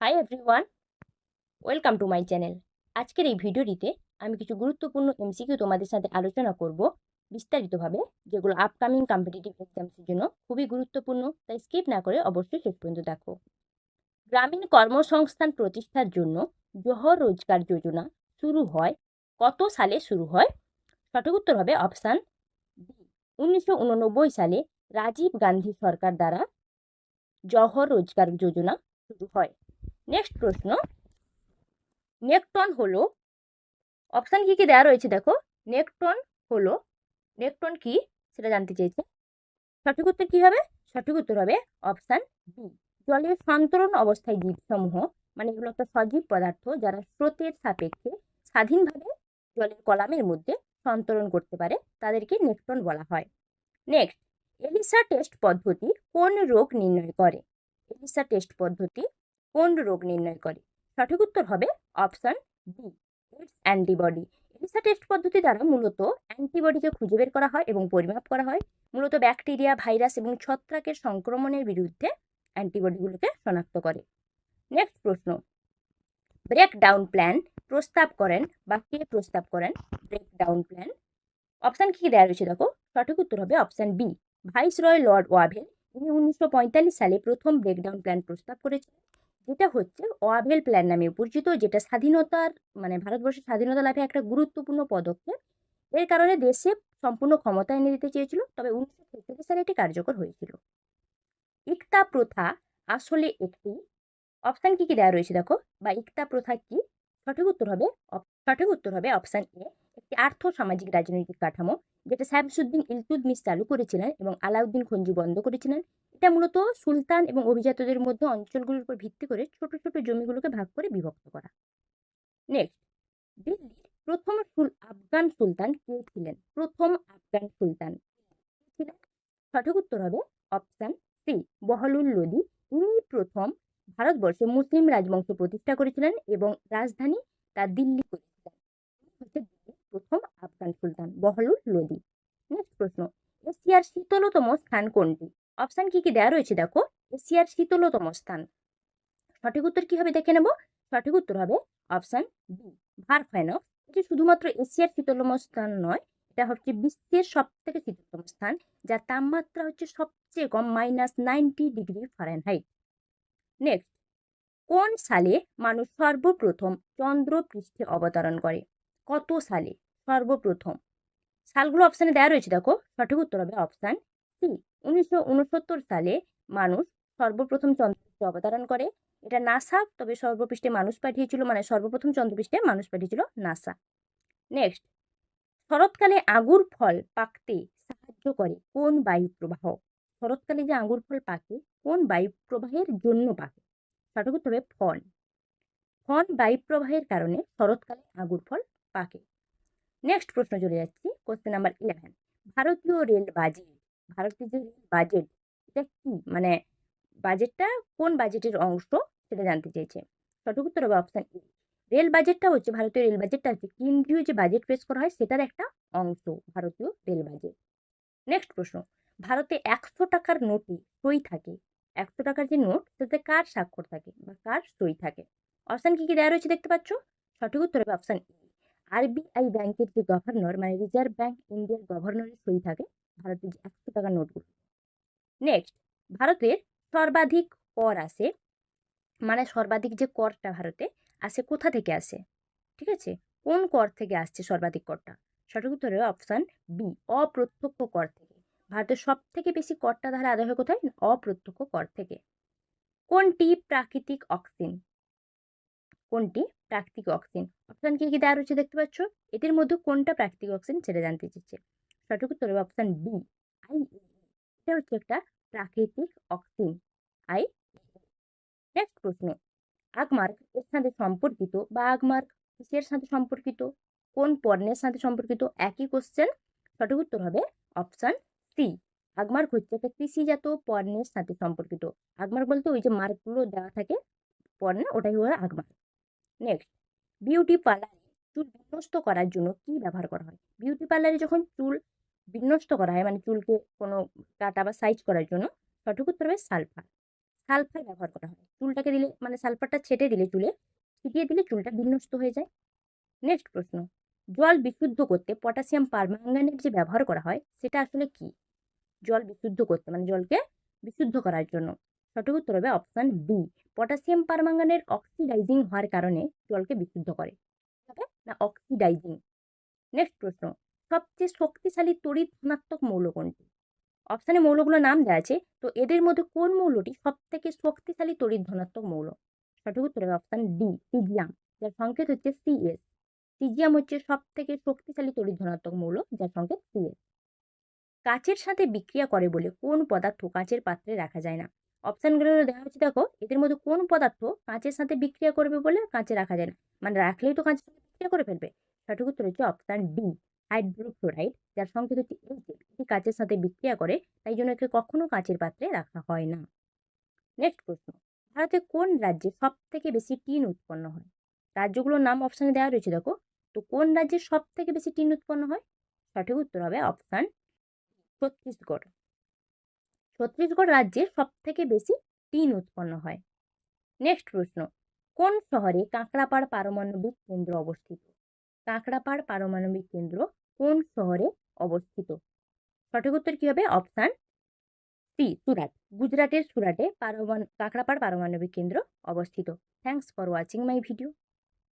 Hi everyone welcome to my channel আজকের এই ভিডিওটিতে আমি কিছু গুরুত্বপূর্ণ এমসিকিউ তোমাদের সাথে আলোচনা করব বিস্তারিতভাবে, যেগুলো আপকামিং কম্পিটিটিভ এক্সামসের জন্য খুবই গুরুত্বপূর্ণ, তাই স্কিপ না করে অবশ্যই শেষ পর্যন্ত দেখো। গ্রামীণ কর্মসংস্থান প্রতিষ্ঠার জন্য জহর রোজগার যোজনা শুরু হয় কত সালে শুরু হয়? সঠিক উত্তর হবে অপশান বি উনিশশো উননব্বই সালে রাজীব গান্ধী সরকার দ্বারা জহর রোজগার যোজনা শুরু হয়। নেক্সট প্রশ্ন নেকটন হলো অপশান কি কি দেওয়া রয়েছে দেখো নেকটন হলো নেকটন কি, সেটা জানতে চেয়েছে। সঠিক উত্তর কি হবে? সঠিক উত্তর হবে অপশান বি জলের সন্তরণ অবস্থায় জীবসমূহ মানে এগুলো একটা সজীব পদার্থ যারা স্রোতের সাপেক্ষে স্বাধীনভাবে জলের কলামের মধ্যে সন্তরণ করতে পারে, তাদেরকে নেকটন বলা হয়। নেক্সট এলিসা টেস্ট পদ্ধতি কোন রোগ নির্ণয় করে? এলিসা টেস্ট পদ্ধতি কোন রোগ নির্ণয় করে? সঠিক উত্তর হবে option B AIDS antibody. ELISA test পদ্ধতি দ্বারা মূলত অ্যান্টিবডিকে খুঁজে বের করা হয় এবং পরিমাপ করা হয়। মূলত ব্যাকটেরিয়া, ভাইরাস এবং ছত্রাকের সংক্রমণের বিরুদ্ধে অ্যান্টিবডিগুলোকে শনাক্ত করে। নেক্সট প্রশ্ন। ব্রেক ডাউন প্ল্যান প্রস্তাব করেন বা কে প্রস্তাব করেন? Break down plan. অপশান কী দেওয়া রয়েছে দেখো? সঠিক উত্তর হবে option B. Viceroy Lord Wavell তিনি উনিশশো পঁয়তাল্লিশ সালে প্রথম ব্রেকডাউন প্ল্যান প্রস্তাব করেছিলেন। যেটা হচ্ছে ওয়াভেল প্ল্যান নামে পরিচিত, যেটা স্বাধীনতার মানে ভারতবর্ষের স্বাধীনতা লাভে একটা গুরুত্বপূর্ণ পদক্ষেপ। এর কারণে দেশে সম্পূর্ণ ক্ষমতা এনে দিতে চেয়েছিল, তবে উনিশশো ছেচল্লিশ সালে এটি কার্যকর হয়েছিল। ইকতা প্রথা আসলে একটি অপশান কি কি দেওয়া রয়েছে দেখো? বা ইকতা প্রথা কি? সঠিক উত্তর হবে সঠিক উত্তর হবে অপশান এ একটি আর্থ সামাজিক রাজনৈতিক কাঠামো, যেটা শামসুদ্দিন ইলতুদমিস চালু করেছিলেন এবং আলাউদ্দিন খলজি বন্ধ করেছিলেন। এটা মূলত সুলতান এবং অভিজাতদের মধ্যে অঞ্চলগুলোর উপর ভিত্তি করে ছোট ছোট জমিগুলোকে ভাগ করে বিভক্ত করা। নেক্সট দিল্লির প্রথম আফগান সুলতান কে ছিলেন? প্রথম আফগান সুলতান ছিলেন? সঠিক উত্তর হবে অপশান সি বহলুল লোদি ইনি প্রথম ভারতবর্ষে মুসলিম রাজবংশ প্রতিষ্ঠা করেছিলেন এবং রাজধানী তার দিল্লি করেছিলেন প্রথম আফগান সুলতান বহলুল লোদি নেক্সট প্রশ্ন, এশিয়ার শীতলতম স্থান কোনটি? অপশান কি কি দেওয়া রয়েছে দেখো? এশিয়ার শীতলতম স্থান। সঠিক উত্তর কি হবে দেখে নেব? সঠিক উত্তর হবে অপশান বি ভারফাইনক্স এটি শুধুমাত্র এশিয়ার শীতলতম স্থান নয়, এটা হচ্ছে বিশ্বের সব থেকে শীতলতম স্থান, যার তাপমাত্রা হচ্ছে সবচেয়ে কম minus ninety degree Fahrenheit next কোন সালে মানুষ সর্বপ্রথম চন্দ্র পৃষ্ঠে অবতরণ করে? কত সালে? সর্বপ্রথম। সালগুলো অপশানে দেওয়া রয়েছে দেখো। সঠিক উত্তর হবে অপশান সি উনিশশো উনসত্তর সালে মানুষ সর্বপ্রথম চন্দ্রপৃষ্ঠে অবতরণ করে। এটা নাসা, তবে সর্বপৃষ্ঠে মানুষ পাঠিয়েছিল মানে সর্বপ্রথম চন্দ্রপৃষ্ঠে মানুষ পাঠিয়েছিল নাসা। নেক্সট শরৎকালে আঙ্গুর ফল পাকতে সাহায্য করে কোন বায়ু প্রবাহ? শরৎকালে যে আঙ্গুর ফল পাকে, কোন বায়ু প্রবাহের জন্য পাকে? সঠিক উত্তর হবে ফল। ফল বায়ু প্রবাহের কারণে শরৎকালে আঙ্গুর ফল পাকে। নেক্সট প্রশ্ন চলে যাচ্ছি কোশ্চেন নাম্বার ইলেভেন ভারতীয় রেল বাজেট ভারতীয় যে বাজেট এটা কি? মানে বাজেটটা কোন বাজেটের অংশ সেটা জানতে চেয়েছে। সঠিক উত্তর হবে অপশান এ রেল বাজেটটা হচ্ছে, ভারতীয় রেল বাজেটটা হচ্ছে, কেন্দ্রীয় যে বাজেট পেশ করা হয় সেটার একটা অংশ, ভারতীয় রেল বাজেট নেক্সট প্রশ্ন, ভারতে একশো টাকার নোটে সই থাকে? একশো টাকার যে নোট, তাতে কার স্বাক্ষর থাকে বা কার সই থাকে? অপশান কি কি দেওয়া রয়েছে দেখতে পাচ্ছ? সঠিক উত্তর হবে অপশান এ আরবিআই ব্যাংকের যে গভর্নর মানে রিজার্ভ ব্যাংক ইন্ডিয়ার গভর্নরের সই থাকে ভারতের যে একশো টাকার নোটগুলো। নেক্সট ভারতের সর্বাধিক কর আসে মানে সর্বাধিক যে করটা ভারতে, আসে কোথা থেকে আসে? ঠিক আছে? কোন কর থেকে আসছে সর্বাধিক করটা? সঠিক উত্তর অপশান বি অপ্রত্যক্ষ কর থেকে। ভারতের সব থেকে বেশি করটা তাহলে আদায় হয় কোথায়? অপ্রত্যক্ষ কর থেকে। কোনটি প্রাকৃতিক অক্সিজেন? কোনটি প্রাকৃতিক অক্সিজেন? অপশান কি কি দেওয়া রয়েছে দেখতে পাচ্ছ? এদের মধ্যে কোনটা প্রাকৃতিক অক্সিজেন সেটা জানতে চাইছে সঠিক উত্তর হবে অপশান বি আই এটা হচ্ছে একটা প্রাকৃতিক অক্সিজেন। আই নেক্সট প্রশ্ন। আগমার্ক এর সাথে সম্পর্কিত বা আগমার্ক কিসের সাথে সম্পর্কিত? কোন পণ্যের সাথে সম্পর্কিত? একই কোশ্চেন সঠিক উত্তর হবে অপশান সি আগমার্ক হচ্ছে একটা কৃষিজাত পণ্যের সাথে সম্পর্কিত। আগমার্ক বলতে ওই যে মার্কগুলো দেওয়া থাকে, পণ্য ওটাই হলো আগমার্ক। নেক্সট বিউটি পার্লারে চুল বিন্যস্ত করার জন্য কি ব্যবহার করা হয়? বিউটি পার্লারে যখন চুল বিন্যস্ত করা হয় মানে চুলকে কোনো কাটা বা সাইজ করার জন্য, সঠিক উত্তর হবে সালফার। সালফার ব্যবহার করা হয়। চুলটাকে দিলে মানে সালফারটা ছেটে দিলে চুলে, ছিটিয়ে দিলে চুলটা বিন্যস্ত হয়ে যায়। নেক্সট প্রশ্ন, জল বিশুদ্ধ করতে পটাশিয়াম পারম্যাঙ্গানেট যে ব্যবহার করা হয়, সেটা আসলে কি? জল বিশুদ্ধ করতে মানে জলকে বিশুদ্ধ করার জন্য। সঠিক উত্তর হবে অপশান বি পটাশিয়াম পারমাঙ্গানের অক্সিডাইজিং হওয়ার কারণে জলকে বিশুদ্ধ করে। না অক্সিডাইজিং নেক্সট প্রশ্ন সবচেয়ে শক্তিশালী তড়িৎ ধনাত্মক মৌল কোনটি? অপশানে মৌলগুলোর নাম দেওয়া আছে। তো এদের মধ্যে কোন মৌলটি সব থেকে শক্তিশালী তড়িৎ ধনাত্মক মৌল? সঠিক উত্তর হবে অপশান ডি সিজিয়াম, যার সংকেত হচ্ছে সিএস সিজিয়াম হচ্ছে সব থেকে শক্তিশালী তড়িৎ ধনাত্মক মৌল, যার সংকেত সিএস কাচের সাথে বিক্রিয়া করে বলে কোন পদার্থ কাঁচের পাত্রে রাখা যায় না? অপশানগুলো দেওয়া হচ্ছে দেখো, এদের মধ্যে কোন পদার্থ কাঁচের সাথে বিক্রিয়া করবে বলে কাঁচে রাখা যায় না? মানে রাখলেই তো কাঁচের সাথে বিক্রিয়া করে ফেলবে। সঠিক উত্তর হচ্ছে অপশান ডি হাইড্রোফ্লোরাইড যার সংকেত হচ্ছে এইচএফ এটি কাচের সাথে বিক্রিয়া করে, তাই জন্য একে কখনো কাচের পাত্রে রাখা হয় না। নেক্সট প্রশ্ন, ভারতে কোন রাজ্যে সব থেকে বেশি টিন উৎপন্ন হয়? রাজ্যগুলোর নাম অপশানে দেওয়া রয়েছে, দেখো। তো কোন রাজ্যে সব থেকে বেশি টিন উৎপন্ন হয়? সঠিক উত্তর হবে অপশান ছত্তিশগড়। ছত্তিশগড় রাজ্যে সব থেকে বেশি টিন উৎপন্ন হয়। নেক্সট প্রশ্ন, কোন শহরে কাঁকড়াপাড় পারমাণবিক কেন্দ্র অবস্থিত? কাঁকড়াপাড় পারমাণবিক কেন্দ্র কোন শহরে অবস্থিত? সঠিক উত্তর কি হবে? Option C, Surat. গুজরাটের সুরাটে পারমাণ কাঁকড়াপাড় পারমাণবিক কেন্দ্র অবস্থিত। Thanks for watching my video